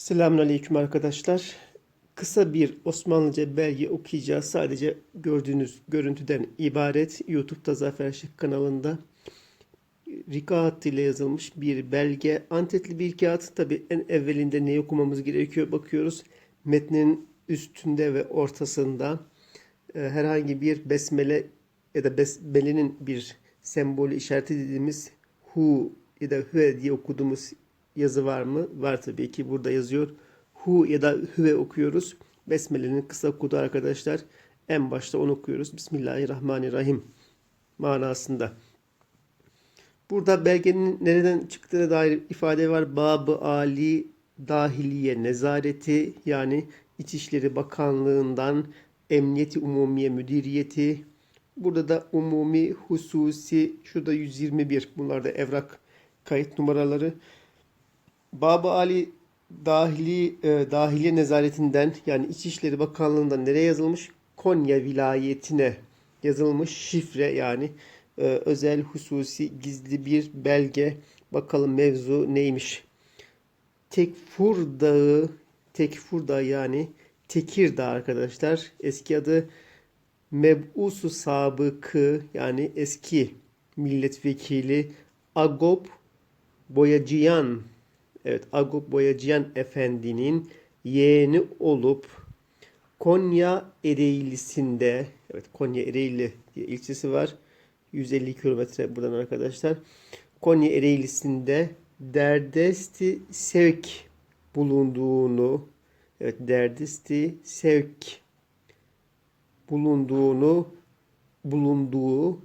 Selamünaleyküm arkadaşlar. Kısa bir Osmanlıca belge okuyacağız. Sadece gördüğünüz görüntüden ibaret. YouTube'da Zafer Şık kanalında Rikaat ile yazılmış bir belge. Antetli bir kağıt. Tabi en evvelinde ne okumamız gerekiyor bakıyoruz. Metnin üstünde ve ortasında e, herhangi bir besmele ya da besmelenin bir sembolü işareti dediğimiz hu ya da hüve diye okuduğumuz yazı var mı? Var tabii ki burada yazıyor. Hu ya da hüve okuyoruz. Besmele'nin kısa kodu arkadaşlar. En başta onu okuyoruz. Bismillahirrahmanirrahim manasında. Burada belgenin nereden çıktığına dair ifade var. Babı Ali Dahiliye Nezareti yani İçişleri Bakanlığı'ndan Emniyeti Umumiye Müdiriyeti. Burada da umumi hususi şurada 121 bunlar da evrak kayıt numaraları. Babı Ali Dahili e, Dahiliye Nezaretinden yani İçişleri Bakanlığı'ndan nereye yazılmış? Konya vilayetine yazılmış şifre yani e, özel hususi gizli bir belge. Bakalım mevzu neymiş? Tekfur Dağı, Tekfur Dağı yani Tekirdağ arkadaşlar. Eski adı Meb'usu Sabıkı yani eski milletvekili Agop Boyacıyan Evet, Agop Boyacıyan Efendi'nin yeğeni olup Konya Ereğlisi'nde, evet Konya Ereğli diye ilçesi var. 150 kilometre buradan arkadaşlar. Konya Ereğlisi'nde derdesti sevk bulunduğunu, evet derdesti sevk bulunduğunu, bulunduğu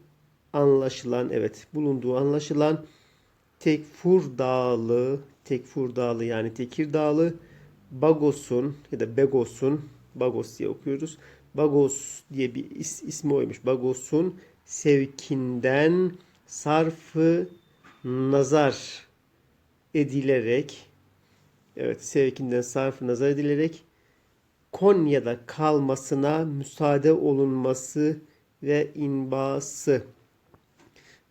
anlaşılan, evet bulunduğu anlaşılan Tekfur Dağlı, Tekfur Dağlı yani Tekirdağlı Bagos'un ya da Begos'un Bagos diye okuyoruz. Bagos diye bir is, ismi oymuş. Bagos'un sevkinden sarfı nazar edilerek evet sevkinden sarfı nazar edilerek Konya'da kalmasına müsaade olunması ve inbası.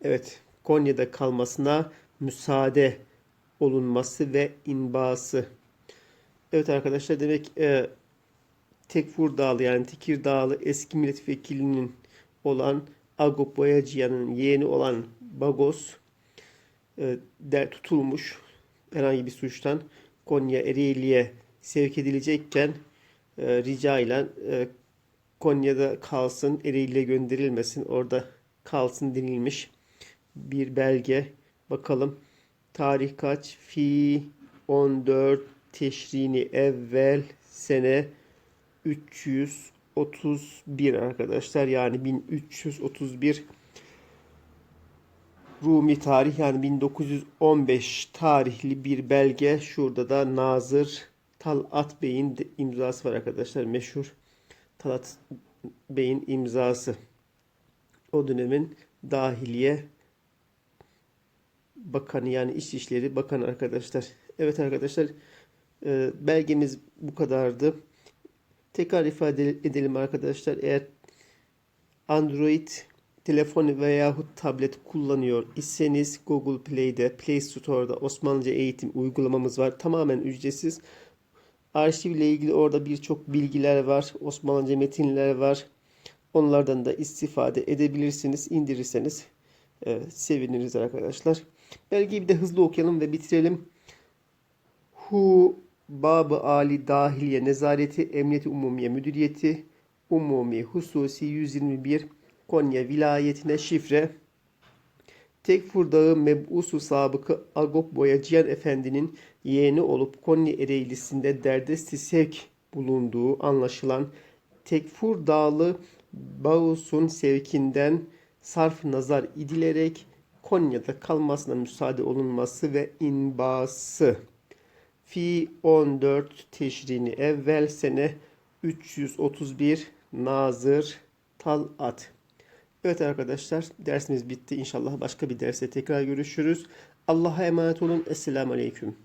Evet, Konya'da kalmasına müsaade olunması ve inbası. Evet arkadaşlar demek e, Tekfur Dağlı yani Tekir Dağlı eski milletvekilinin olan Agop Boyacıyan'ın yeğeni olan Bagos e, der tutulmuş herhangi bir suçtan Konya Ereğli'ye sevk edilecekken e, rica ile e, Konya'da kalsın, Ereğli'ye gönderilmesin, orada kalsın denilmiş bir belge. Bakalım tarih kaç? Fi 14 Teşrini evvel sene 331 arkadaşlar. Yani 1331 Rumi tarih yani 1915 tarihli bir belge. Şurada da Nazır Talat Bey'in imzası var arkadaşlar. Meşhur Talat Bey'in imzası. O dönemin dahiliye bakanı yani İçişleri Bakanı arkadaşlar. Evet arkadaşlar e, belgemiz bu kadardı. Tekrar ifade edelim arkadaşlar. Eğer Android telefon veyahut tablet kullanıyor iseniz Google Play'de, Play Store'da Osmanlıca eğitim uygulamamız var. Tamamen ücretsiz. Arşivle ilgili orada birçok bilgiler var. Osmanlıca metinler var. Onlardan da istifade edebilirsiniz. İndirirseniz e, seviniriz arkadaşlar. Belgeyi bir de hızlı okuyalım ve bitirelim. Hu Babı Ali Dahiliye Nezareti Emniyeti Umumiye Müdüriyeti Umumi Hususi 121 Konya vilayetine şifre Tekfur Dağı Meb'usu Sabıkı Agop Boyacıyan Efendi'nin yeğeni olup Konya Ereğlisi'nde derdesti sevk bulunduğu anlaşılan Tekfur Dağlı Bağus'un sevkinden sarf nazar idilerek Konya'da kalmasına müsaade olunması ve inbası. Fi 14 teşrini evvel sene 331 Nazır Talat. Evet arkadaşlar dersimiz bitti. İnşallah başka bir derse tekrar görüşürüz. Allah'a emanet olun. Esselamu Aleyküm.